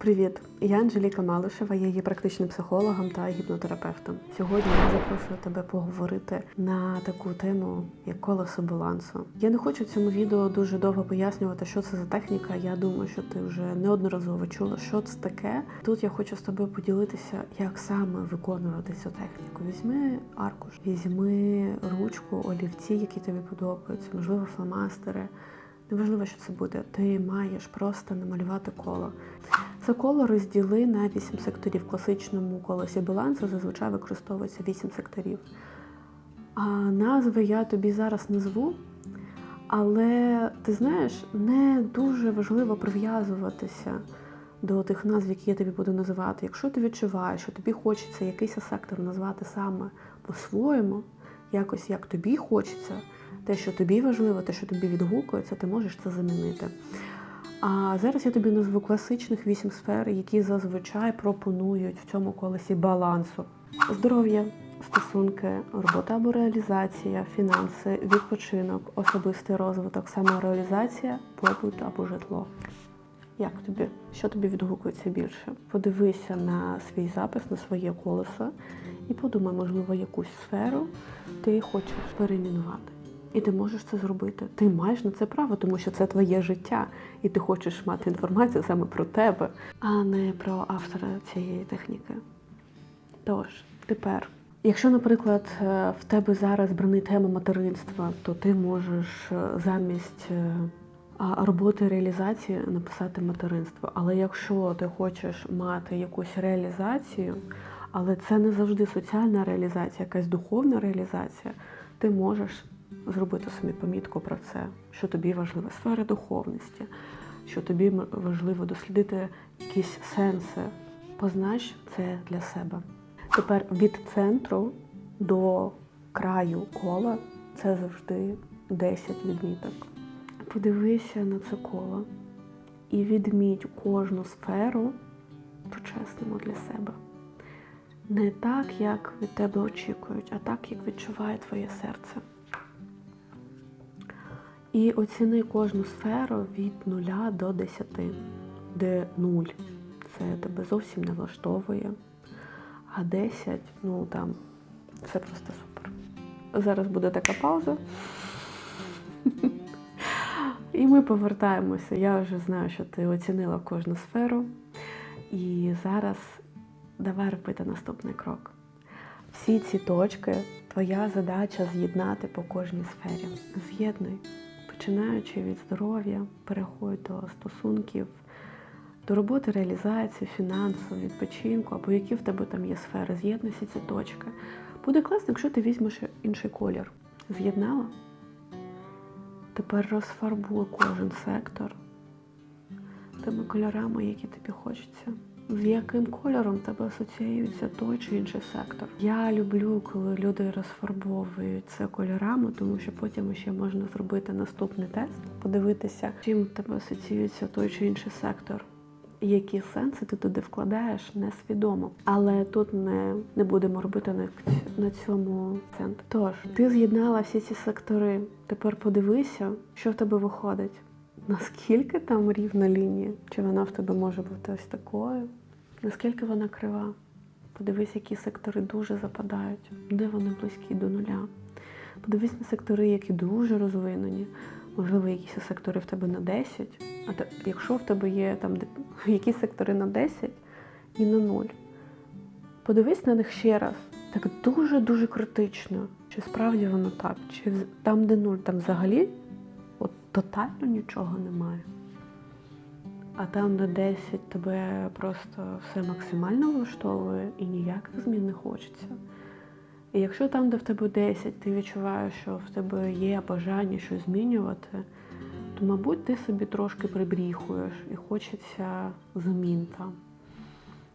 Привіт, я Анжеліка Малишева, я є практичним психологом та гіпнотерапевтом. Сьогодні я запрошую тебе поговорити на таку тему, як колесо балансу. Я не хочу цьому відео дуже довго пояснювати, що це за техніка. Я думаю, що ти вже неодноразово чула, що це таке. Тут я хочу з тобою поділитися, як саме виконувати цю техніку. Візьми аркуш, візьми ручку, олівці, які тобі подобаються, можливо, фломастери. Неважливо, що це буде. Ти маєш просто намалювати коло. Це коло розділи на 8 секторів. В класичному колесі балансу зазвичай використовується 8 секторів. А назви я тобі зараз назву, але ти знаєш, не дуже важливо прив'язуватися до тих назв, які я тобі буду називати. Якщо ти відчуваєш, що тобі хочеться якийсь сектор назвати саме по-своєму, якось як тобі хочеться, те, що тобі важливо, те, що тобі відгукується, ти можеш це замінити. А зараз я тобі назву класичних вісім сфер, які зазвичай пропонують в цьому колесі балансу: здоров'я, стосунки, робота або реалізація, фінанси, відпочинок, особистий розвиток, самореалізація, побут або житло. Як тобі? Що тобі відгукується більше? Подивися на свій запис, на своє колесо і подумай, можливо, якусь сферу ти хочеш перейменувати. І ти можеш це зробити. Ти маєш на це право, тому що це твоє життя, і ти хочеш мати інформацію саме про тебе, а не про автора цієї техніки. Тож, тепер, якщо, наприклад, е, в тебе зараз бранить тема материнства, то ти можеш е, замість е, роботи реалізації написати материнство. Але якщо ти хочеш мати якусь реалізацію, але це не завжди соціальна реалізація, якась духовна реалізація, ти можеш зробити собі помітку про це, що тобі важлива сфера духовності, що тобі важливо дослідити якісь сенси. Познач це для себе. Тепер від центру до краю кола це завжди 10 відміток. Подивися на це коло і відміть кожну сферу по-чесному для себе. Не так, як від тебе очікують, а так, як відчуває твоє серце. І оціни кожну сферу від 0 до 10, де 0 це тебе зовсім не влаштовує, а 10 ну там це просто супер. Зараз буде така пауза. І ми повертаємося. Я вже знаю, що ти оцінила кожну сферу. І зараз давай робити наступний крок. Всі ці точки твоя задача з'єднати по кожній сфері. З'єднуй, починаючи від здоров'я, переходь до стосунків, до роботи, реалізації, фінансу, відпочинку, або які в тебе там є сфери. З'єднуй всі ці точки. Буде класно, якщо ти візьмеш інший колір. З'єднала? Тепер розфарбуй кожен сектор тими кольорами, які тобі хочеться. З яким кольором тебе асоціюється той чи інший сектор. Я люблю, коли люди розфарбовують це кольорами, тому що потім ще можна зробити наступний тест, подивитися, чим тебе асоціюється той чи інший сектор. Які сенси ти туди вкладаєш несвідомо. Але тут не, не будемо робити на, на цьому акцент. Тож, ти з'єднала всі ці сектори. Тепер подивися, що в тебе виходить. Наскільки там рівна лінія? Чи вона в тебе може бути ось такою? Наскільки вона крива? Подивись, які сектори дуже западають, де вони близькі до нуля. Подивись на сектори, які дуже розвинені. Можливо, якісь сектори в тебе на 10, а те- якщо в тебе є там якісь сектори на 10 і на 0, подивись на них ще раз. Так дуже-дуже критично. Чи справді воно так? Чи там, де 0, там взагалі от тотально нічого немає. А там де 10 тебе просто все максимально влаштовує і ніяких змін не хочеться. І якщо там, де в тебе 10, ти відчуваєш, що в тебе є бажання щось змінювати, то, мабуть, ти собі трошки прибріхуєш і хочеться змін там.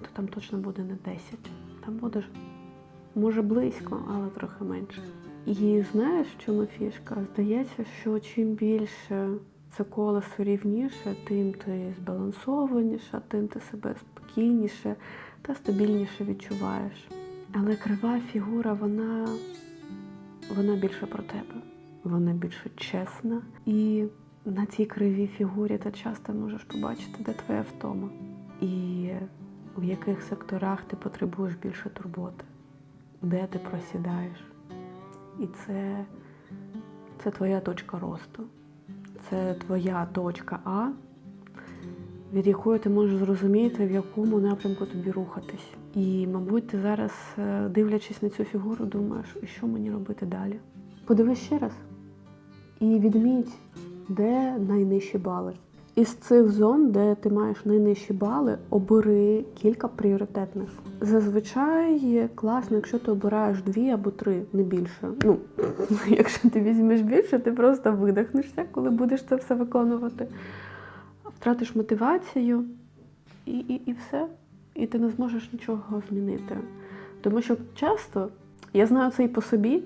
То там точно буде не 10. Там буде може близько, але трохи менше. І знаєш, в чому фішка? Здається, що чим більше це колесо рівніше, тим ти збалансованіша, тим ти себе спокійніше та стабільніше відчуваєш. Але крива фігура, вона, вона більше про тебе. Вона більше чесна. І на цій кривій фігурі ти часто можеш побачити, де твоя втома. І в яких секторах ти потребуєш більше турботи, де ти просідаєш. І це, це твоя точка росту. Це твоя точка А, від якої ти можеш зрозуміти, в якому напрямку тобі рухатись. І, мабуть, ти зараз, е, дивлячись на цю фігуру, думаєш, що мені робити далі? Подивись ще раз і відміть, де найнижчі бали. Із цих зон, де ти маєш найнижчі бали, обери кілька пріоритетних. Зазвичай класно, якщо ти обираєш дві або три, не більше. Ну, якщо ти візьмеш більше, ти просто видихнешся, коли будеш це все виконувати. Втратиш мотивацію і, і, і все. І ти не зможеш нічого змінити. Тому що часто я знаю це і по собі,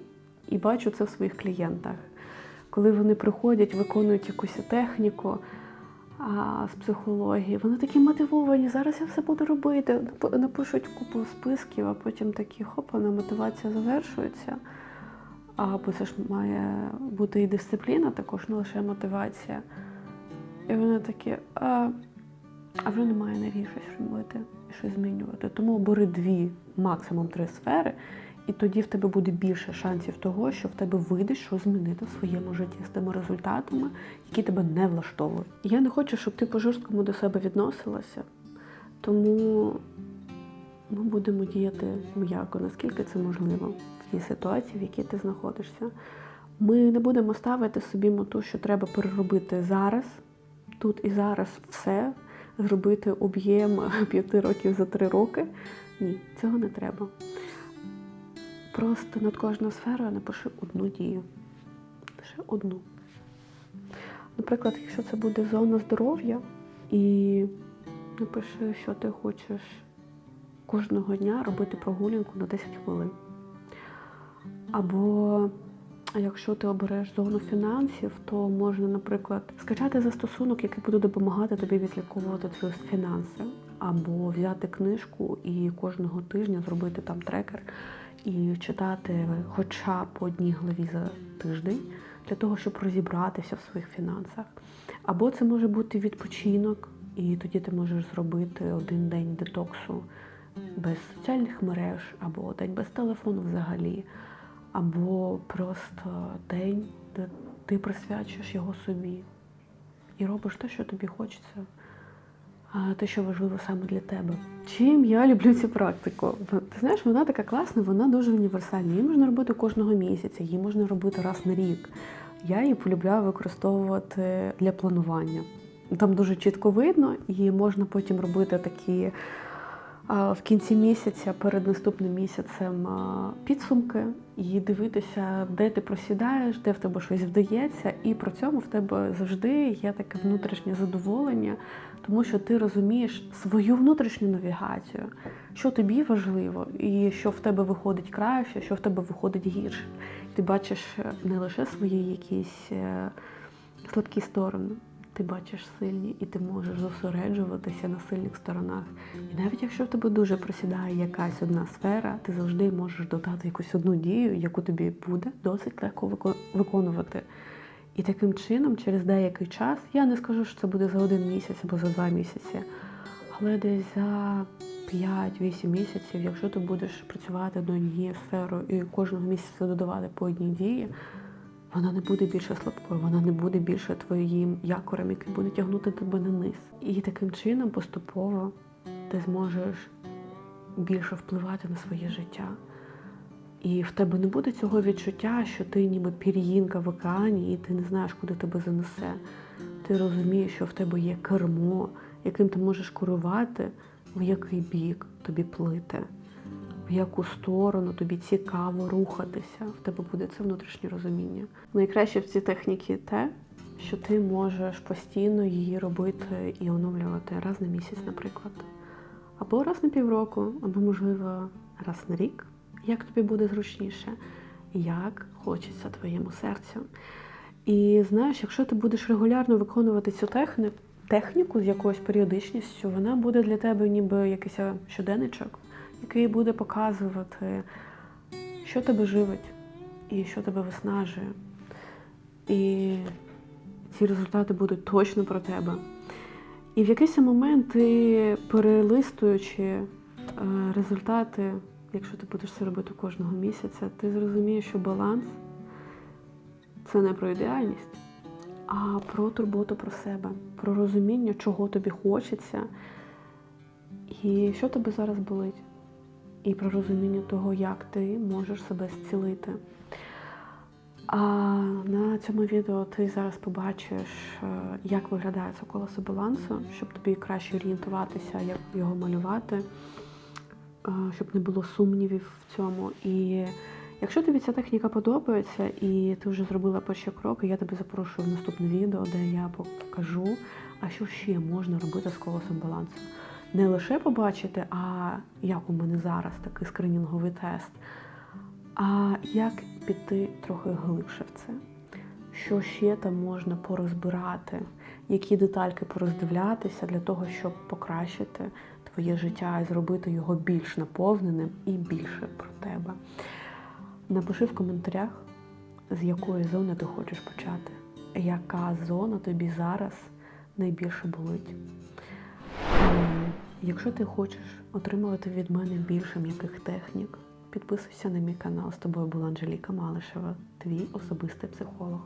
і бачу це в своїх клієнтах. Коли вони приходять, виконують якусь техніку а, з психології, вони такі мотивовані, зараз я все буду робити. Напишуть купу списків, а потім такі хоп, вона мотивація завершується. А, бо це ж має бути і дисципліна, також не лише мотивація. І вони такі, а, а вже немає енергії щось робити щось змінювати. Тому бери дві, максимум три сфери, і тоді в тебе буде більше шансів того, що в тебе вийде щось змінити в своєму житті з тими результатами, які тебе не влаштовують. Я не хочу, щоб ти по-жорсткому до себе відносилася, тому ми будемо діяти м'яко, наскільки це можливо в тій ситуації, в якій ти знаходишся. Ми не будемо ставити собі мету, що треба переробити зараз, тут і зараз все, зробити об'єм п'яти років за три роки. Ні, цього не треба. Просто над кожною сферою напиши одну дію. Лише одну. Наприклад, якщо це буде зона здоров'я, і напиши, що ти хочеш кожного дня робити прогулянку на 10 хвилин. Або якщо ти обереш зону фінансів, то можна, наприклад, скачати застосунок, який буде допомагати тобі відслідковувати твої фінанси, або взяти книжку і кожного тижня зробити там трекер і читати хоча б по одній главі за тиждень для того, щоб розібратися в своїх фінансах. Або це може бути відпочинок, і тоді ти можеш зробити один день детоксу без соціальних мереж, або день без телефону взагалі, або просто день, де ти присвячуєш його собі і робиш те, що тобі хочеться, те, що важливо саме для тебе. Чим я люблю цю практику? Ти знаєш, вона така класна, вона дуже універсальна. Її можна робити кожного місяця, її можна робити раз на рік. Я її полюбляю використовувати для планування. Там дуже чітко видно, і можна потім робити такі в кінці місяця, перед наступним місяцем підсумки і дивитися, де ти просідаєш, де в тебе щось вдається, і при цьому в тебе завжди є таке внутрішнє задоволення, тому що ти розумієш свою внутрішню навігацію, що тобі важливо, і що в тебе виходить краще, що в тебе виходить гірше. Ти бачиш е, не лише свої якісь е, слабкі сторони, ти бачиш сильні, і ти можеш зосереджуватися на сильних сторонах. І навіть якщо в тебе дуже просідає якась одна сфера, ти завжди можеш додати якусь одну дію, яку тобі буде досить легко виконувати. І таким чином, через деякий час, я не скажу, що це буде за один місяць або за два місяці, але десь за 5-8 місяців, якщо ти будеш працювати над однією сферою і кожного місяця додавати по одній дії, вона не буде більше слабкою, вона не буде більше твоїм якорем, який буде тягнути тебе на низ. І таким чином поступово ти зможеш більше впливати на своє життя. І в тебе не буде цього відчуття, що ти ніби пір'їнка в океані, і ти не знаєш, куди тебе занесе. Ти розумієш, що в тебе є кермо, яким ти можеш керувати, в який бік тобі плити, в яку сторону тобі цікаво рухатися. В тебе буде це внутрішнє розуміння. Найкраще в цій техніці те, що ти можеш постійно її робити і оновлювати раз на місяць, наприклад. Або раз на півроку, або, можливо, раз на рік, як тобі буде зручніше, як хочеться твоєму серцю. І знаєш, якщо ти будеш регулярно виконувати цю техніку з якоюсь періодичністю, вона буде для тебе ніби якийсь щоденничок, який буде показувати, що тебе живить і що тебе виснажує. І ці результати будуть точно про тебе. І в якийсь момент ти, перелистуючи е, результати, якщо ти будеш це робити кожного місяця, ти зрозумієш, що баланс це не про ідеальність, а про турботу про себе, про розуміння, чого тобі хочеться і що тебе зараз болить. І про розуміння того, як ти можеш себе зцілити. А на цьому відео ти зараз побачиш, е, як виглядає це колесо балансу, щоб тобі краще орієнтуватися, як його малювати, щоб не було сумнівів в цьому. І якщо тобі ця техніка подобається і ти вже зробила перші кроки, я тебе запрошую в наступне відео, де я покажу, а що ще можна робити з колесом балансу. Не лише побачити, а як у мене зараз такий скринінговий тест, а як піти трохи глибше в це. Що ще там можна порозбирати, які детальки пороздивлятися для того, щоб покращити твоє життя і зробити його більш наповненим і більше про тебе. Напиши в коментарях, з якої зони ти хочеш почати, яка зона тобі зараз найбільше болить. Якщо ти хочеш отримувати від мене більше м'яких технік, підписуйся на мій канал. З тобою була Анжеліка Малишева, твій особистий психолог.